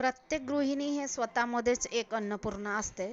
प्रत्येक गृहिणी हे स्वतःमध्येच एक अन्नपूर्ण असते.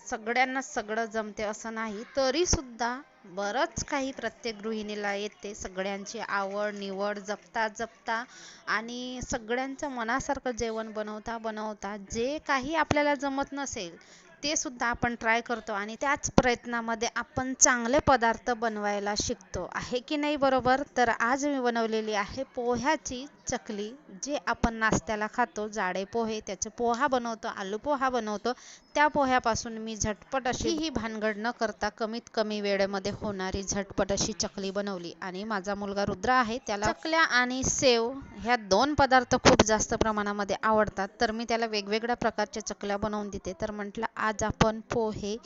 सगळ्यांनाच सगळं जमते असं नाही तरी सुद्धा बरंच काही प्रत्येक गृहिणीला येते. सगळ्यांची आवड निवड जपता जपता आणि सगळ्यांचं मनासारखं जेवण बनवता बनवता जे काही आपल्याला जमत नसेल ते सुद्धा आपण ट्राय करतो आणि त्याच प्रयत्नामध्ये आपण चांगले पदार्थ बनवायला शिकतो. आहे की नाही बरोबर? तर आज मी बनवलेली आहे पोह्याची चकली जे आपण नाश्त्याला खातो जाडे पोहे त्याचे पोहा बनवतो आलू पोहा बनवतो. त्या पोह्यापासून मी झटपट अशी ही भानगड न करता कमीत कमी वेळेमध्ये होणारी झटपट अशी चकली बनवली. आणि माझा मुलगा रुद्र आहे त्याला चकल्या आणि सेव ह्या दोन पदार्थ खूप जास्त प्रमाणामध्ये आवडतात. तर मी त्याला वेगवेगळ्या प्रकारच्या चकल्या बनवून देते. तर म्हटलं आज आपण पोहे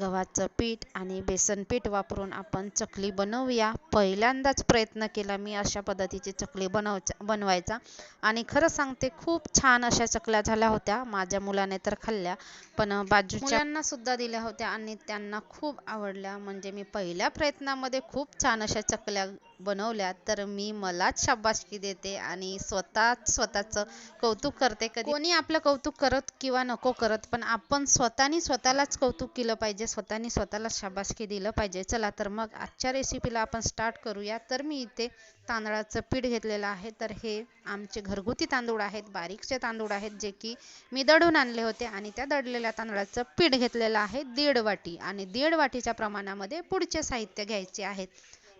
गव्हाचं पीठ आणि बेसन पीठ वापरून आपण चकली बनवूया. पहिल्यांदाच प्रयत्न केला मी अशा पद्धतीची चकली बनवच्या बनवायचा. आणि खरं सांगते खूप छान अशा चकल्या झाल्या होत्या. माझ्या मुलाने तर खाल्ल्या पण बाजूच्या मुलांना सुद्धा दिल्या होत्या आणि त्यांना खूप आवडल्या. म्हणजे मी पहिल्या प्रयत्नामध्ये खूप छान अशा चकल्या बनवल्या तर मी मलाच शाबासकी देते आणि स्वतः स्वतःचं कौतुक करते कधी. कोणी आपलं कौतुक करत किंवा नको करत पण आपण स्वतःनी स्वतःलाच कौतुक केलं पाहिजे स्वतःनी स्वतःला शाबासकी दिलं पाहिजे. चला तर मग आजच्या रेसिपीला आपण स्टार्ट करूया. तर मी इथे तांदळाचं पीठ घेतलेलं आहे. तर हे आमचे घरगुती तांदूळ आहेत बारीकचे तांदूळ आहेत जे की मी दडून आणले होते आणि त्या दडलेल्या तांदळाचं पीठ घेतलेलं आहे दीड वाटी. आणि दीड वाटीच्या प्रमाणामध्ये पुढचे साहित्य घ्यायचे आहेत.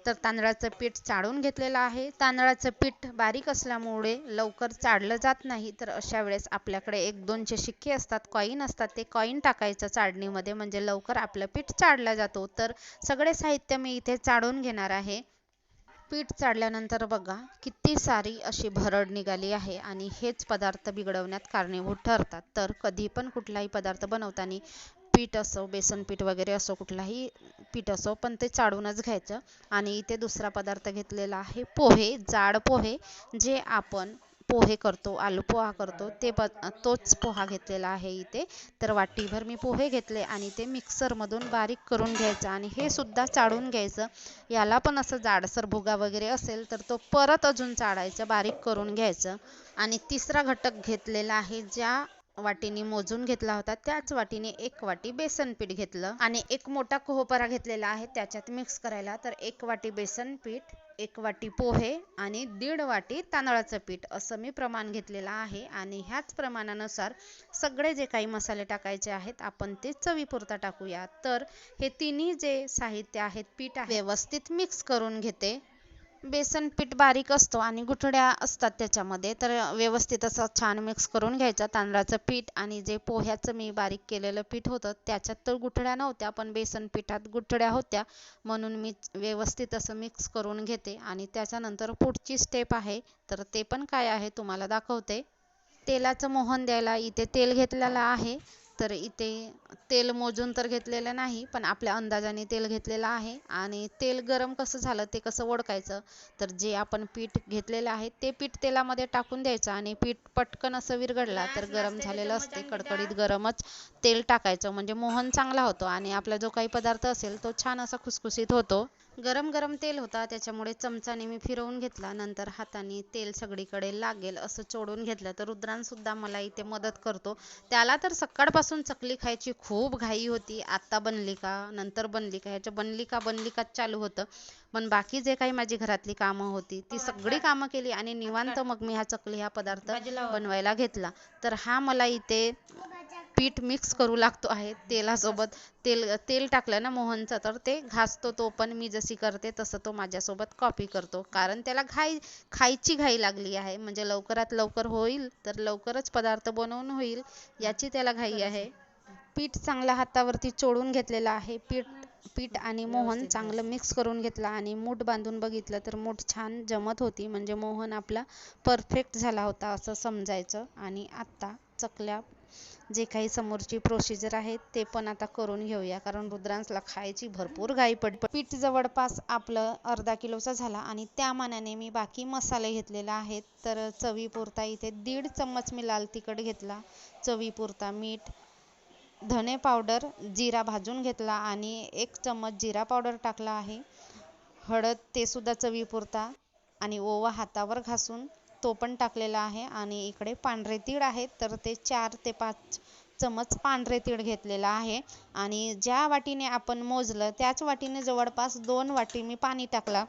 तर तांदळाचं पीठ चाळून घेतलेलं आहे. तांदळाचं पीठ बारीक असल्यामुळे लवकर चाळलं जात नाही. तर अशा वेळेस आपल्याकडे एक दोनचे शिक्के असतात कॉईन असतात. ते कॉईन टाकायचं चाळणीमध्ये म्हणजे लवकर आपलं पीठ चाळला जातो. तर सगळे साहित्य मी इथे चाळून घेणार आहे. पीठ चाळल्यानंतर बघा किती सारी अशी भरड निघाली आहे आणि हेच पदार्थ बिघडवण्यात कारणीभूत ठरतात. तर कधी पण कुठलाही पदार्थ बनवताना पीठ असो बेसन पीठ वगैरे असो कुठलाही पीठ असो पण ते चाळूनच घ्यायचं. आणि इथे दुसरा पदार्थ घेतलेला आहे पोहे जाड पोहे जे आपण पोहे करतो आलू पोहा करतो ते प तोच पोहा घेतलेला आहे इथे. तर वाटीभर मी पोहे घेतले आणि ते मिक्सरमधून बारीक करून घ्यायचं आणि हे सुद्धा चाळून घ्यायचं. याला पण असं जाडसर भुगा वगैरे असेल तर तो परत अजून चाळायचं बारीक करून घ्यायचं. आणि तिसरा घटक घेतलेला आहे ज्या वाटीने मोजून घेतला होता. त्याच वाटीने एक वाटी बेसन पीठ घेतलं आणि एक मोठा कोहपरा घेतलेला आहे. त्याच्यात मिक्स करायला तर एक वाटी बेसन पीठ एक वाटी पोहे आणि दीड वाटी तांदळाचं पीठ असं मी प्रमाण घेतलेलं आहे. आणि ह्याच प्रमाणानुसार सगळे जे काही मसाले टाकायचे आहेत आपण ते चवीपुरता टाकूया. तर हे तिन्ही जे साहित्य आहेत पीठ व्यवस्थित मिक्स करून घेते. बेसन पीठ बारीक असतो आणि गुठड्या असतात त्याच्यामध्ये तर व्यवस्थित असं छान मिक्स करून घ्यायचं. तांदळाचं पीठ आणि जे पोह्याचं मी बारीक केलेलं पीठ होतं त्याच्यात तर गुठड्या नव्हत्या पण बेसन पिठात गुठड्या होत्या. म्हणून मी व्यवस्थित असं मिक्स करून घेते. आणि त्याच्यानंतर पुढची स्टेप आहे तर ते पण काय आहे तुम्हाला दाखवते. तेलाचं मोहन द्यायला इथे तेल घेतलेलं आहे. तर इथे तेल मोजून तर घेतलेलं नाही पण आपल्या अंदाजाने तेल घेतलेलं आहे. आणि तेल गरम कसं झालं ते कसं ओळखायचं तर जे आपण पीठ घेतलेलं आहे ते पीठ तेलामध्ये टाकून द्यायचं. आणि पीठ पटकन असं विरघडला तर गरम झालेलं असते कडकडीत गरमच तेल टाकायचं. म्हणजे मोहन चांगला होतो आणि आपला जो काही पदार्थ असेल तो छान असा खुसखुशीत होतो. गरम गरम तेल होता त्याच्यामुळे चमचाने मी फिरवून घेतला. नंतर हाताने तेल सगळीकडे लागेल असं चोडून घेतलं. तर रुद्रान सुद्धा मला इथे मदत करतो. त्याला तर सकाळपासून चकली खायची खूप घाई होती. आत्ता बनली का? नंतर बनली का? ह्याच्या बनली का बनली का चालू होतं. पण बाकी जे काही माझी घरातली कामं होती ती सगळी कामं केली आणि निवांत मग मी हा चकली हा पदार्थ बनवायला घेतला. तर हा मला इथे पीठ मिक्स करू लागतो आहे तेलासोबत. तेल तेल टाकलं ना मोहनचं तर ते घासतो तो पण. मी जशी करते तसं तो माझ्यासोबत कॉपी करतो. कारण त्याला घाई खायची घाई लागली आहे. म्हणजे लवकरात लवकर होईल तर लवकरच पदार्थ बनवून होईल याची त्याला घाई आहे. पीठ चांगल्या हातावरती चोळून घेतलेलं आहे. पीठ पीठ आणि मोहन चांगलं मिक्स करून घेतलं आणि मूठ बांधून बघितलं तर मूठ छान जमत होती. म्हणजे मोहन आपला परफेक्ट झाला होता असं समजायचं. आणि आत्ता चकल्या जे काही समोरची प्रोसिजर आहे ते पण आता करून घेऊया. कारण रुद्रांसला खायची भरपूर घाई पड पीठ जवळपास आपलं अर्धा किलोचा झाला आणि त्या मानाने मी बाकी मसाले घेतलेला आहेत. तर चवीपुरता इथे दीड चम्मच मी लाल तिखट घेतला. चवीपुरता मीठ धने पावडर जिरा भाजून घेतला आणि एक चम्मच जिरा पावडर टाकला आहे. हळद ते सुद्धा चवीपुरता आणि ओवा हातावर घासून तो पण टाकलेला आहे आणि इकडे पांढरे तीळ आहेत तर ते चार ते पाच चमच पांढरे तीळ घेतलेलं आहे. आणि ज्या वाटीने आपण मोजलं त्याच वाटीने जवळपास दोन वाटी मी पाणी टाकला.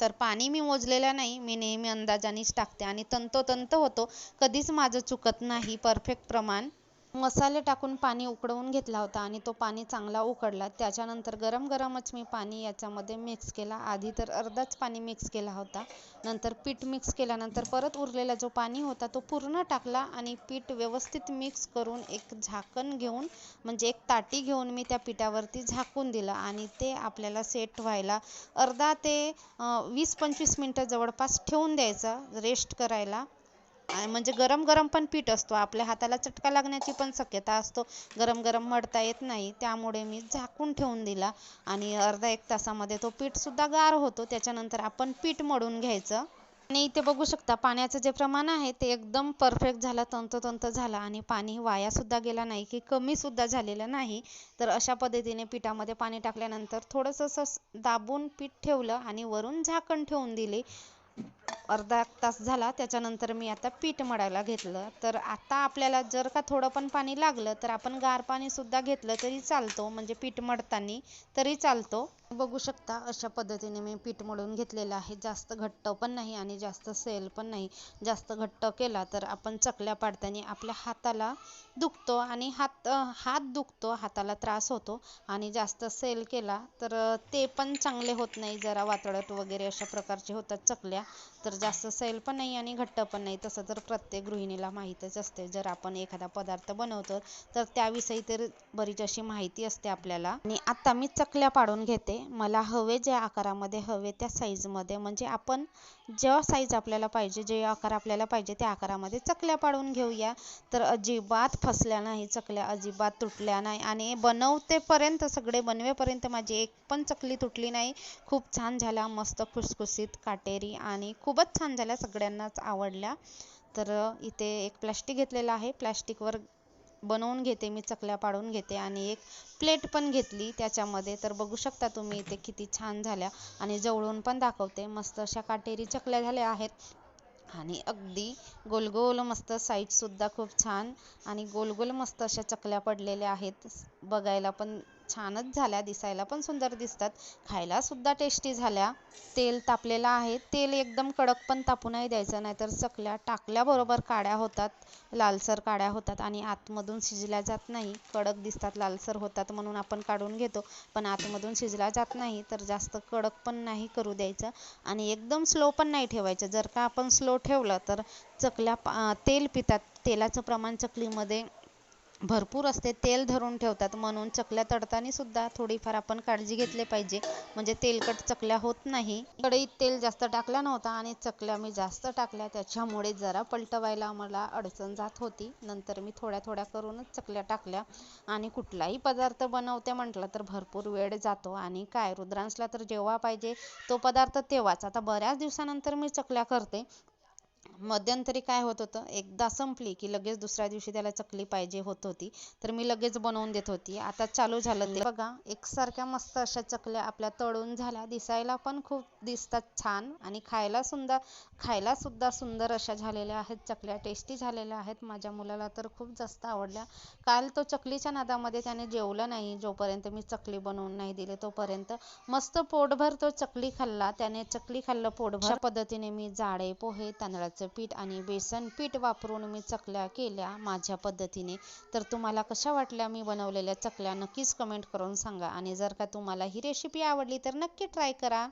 तर पाणी मी मोजलेलं नाही मी नेहमी अंदाजानेच टाकते आणि तंतोतंत होतो. कधीच माझं चुकत नाही परफेक्ट प्रमाण. मसाले टाकून पाणी उकळवून घेतला होता आणि तो पाणी चांगला उकळला. त्याच्यानंतर गरम गरमच मी पाणी याच्यामध्ये मिक्स केला. आधी तर अर्धाच पाणी मिक्स केला होता. नंतर पीठ मिक्स केल्यानंतर परत उरलेला जो पाणी होता तो पूर्ण टाकला आणि पीठ व्यवस्थित मिक्स करून एक झाकण घेऊन म्हणजे एक ताटी घेऊन मी त्या पिठावरती झाकून दिलं आणि ते आपल्याला सेट व्हायला अर्धा ते वीस पंचवीस मिनटं जवळपास ठेवून द्यायचं रेस्ट करायला. म्हणजे गरम गरम पण पीठ असतो. आपल्या हाताला चटका लागण्याची पण शक्यता असतो. गरम गरम मळता येत नाही. त्यामुळे मी झाकून ठेवून दिला आणि अर्धा एक तासामध्ये तो पीठ सुद्धा गार होतो. त्याच्यानंतर आपण पीठ मळून घ्यायचं. आणि इथे बघू शकता पाण्याचं जे प्रमाण आहे ते एकदम परफेक्ट झालं तंतोतंत झालं आणि पाणी वाया सुद्धा गेला नाही की कमी सुद्धा झालेलं नाही. तर अशा पद्धतीने पिठामध्ये पाणी टाकल्यानंतर थोडंसं असं दाबून पीठ ठेवलं आणि वरून झाकण ठेवून दिले. अर्धा तास झाला त्याच्यानंतर मी आता पीठ मळायला घेतलं. तर आता आपल्याला जर का थोडं पण पाणी लागलं तर आपण गार पाणी सुद्धा घेतलं तरी चालतो. म्हणजे पीठ मळताना तरी चालतो. बघू शकता अशा पद्धतीने मी पीठ मळून घेतलेलं आहे. जास्त घट्ट पण नाही आणि जास्त सेल पण नाही. जास्त घट्ट केला तर आपण चकल्या पाडताना आपल्या हाताला दुखतो आणि हात हात दुखतो हाताला त्रास होतो आणि जास्त सेल केला तर ते पण चांगले होत नाही. जरा वातळट वगैरे अशा प्रकारचे होतात चकल्या. तर जास्त सैल पण नाही आणि घट्ट पण नाही. तसं तर प्रत्येक गृहिणीला माहीतच असते. जर आपण एखादा पदार्थ बनवतो तर त्याविषयी तर बरीच अशी माहिती असते आपल्याला. आणि आता मी चकल्या पाडून घेते. मला हवे ज्या आकारामध्ये हवे त्या साईजमध्ये म्हणजे आपण जेव्हा साईज आपल्याला पाहिजे जे आकार आपल्याला पाहिजे त्या आकारामध्ये चकल्या पाडून घेऊया. तर अजिबात फसल्या नाही चकल्या अजिबात तुटल्या नाही. आणि बनवतेपर्यंत सगळे बनवेपर्यंत माझी एक पण चकली तुटली नाही. खूप छान झाल्या मस्त खुसखुशीत काटेरी आणि खूपच छान झाल्या सगळ्यांनाच आवडल्या. तर इथे एक प्लॅस्टिक घेतलेलं आहे. प्लॅस्टिकवर बनवून घेते मी चकल्या पाडून घेते आणि एक प्लेट पण घेतली त्याच्यामध्ये. तर बघू शकता तुम्ही इथे किती छान झाल्या आणि जवळून पण दाखवते. मस्त अशा काटेरी चकल्या झाल्या आहेत. आणि अगदी गोलगोल मस्त सुद्धा खूप छान आणि गोलगोल मस्त अशा चकल्या पडलेल्या आहेत. बघायला पण छानच झाल्या दिसायला पण सुंदर दिसतात. खायला सुद्धा टेस्टी झाल्या. तेल तापलेलं आहे. तेल एकदम कडक पण तापू नाही द्यायचं नाहीतर चकल्या टाकल्याबरोबर काड्या होतात. लालसर काड्या होतात आणि आतमधून शिजल्या जात नाही. कडक दिसतात लालसर होतात म्हणून आपण काढून घेतो. पण आतमधून शिजल्या जात नाही तर जास्त कडक पण नाही करू द्यायचं. आणि एकदम स्लो पण नाही ठेवायचं. जर का आपण स्लो ठेवलं तर चकल्या तेल पितात. तेलाचं प्रमाण चकलीमध्ये भरपूर असते. तेल धरून ठेवतात म्हणून चकल्या तळताना सुद्धा थोडीफार आपण काळजी घेतली पाहिजे. म्हणजे तेलकट चकल्या होत नाही. कढईत तेल जास्त टाकला नव्हता आणि चकल्या मी जास्त टाकल्या. त्याच्यामुळे जरा पलटवायला मला अडचण जात होती. नंतर मी थोड्या थोड्या करूनच चकल्या टाकल्या. आणि कुठलाही पदार्थ बनवते म्हटलं तर भरपूर वेळ जातो. आणि काय रुद्रांशला तर जेव्हा पाहिजे तो पदार्थ तेव्हाच. आता बऱ्याच दिवसानंतर मी चकल्या करते. मध्यंतरी काय होत होतं? एकदा संपली की लगेच दुसऱ्या दिवशी त्याला चकली पाहिजे होत होती. तर मी लगेच बनवून देत होती. आता चालू झालं ते. बघा एकसारख्या मस्त अशा चकल्या आपल्या तळून झाल्या. दिसायला पण खूप दिसतात छान आणि खायला सुंदर खायला सुद्धा सुंदर अशा झालेल्या आहेत. चकल्या टेस्टी झालेल्या आहेत. माझ्या मुलाला तर खूप जास्त आवडल्या. काल तो चकलीच्या नादामध्ये त्याने जेवलं नाही. जोपर्यंत मी चकली बनवून नाही दिली तोपर्यंत मस्त पोटभर तो चकली खाल्ला. त्याने चकली खाल्लं पोटभर. पद्धतीने मी जाडे पोहे तांदळाचे पीठ आणि बेसन पीठ वापरून मी चकल्या केल्या माझ्या पद्धतीने. तर तुम्हाला कशा वाटल्या मी बनवलेल्या चकल्या नक्कीच कमेंट करून सांगा. आणि जर का तुम्हाला ही रेसिपी आवडली तर नक्की ट्राय करा.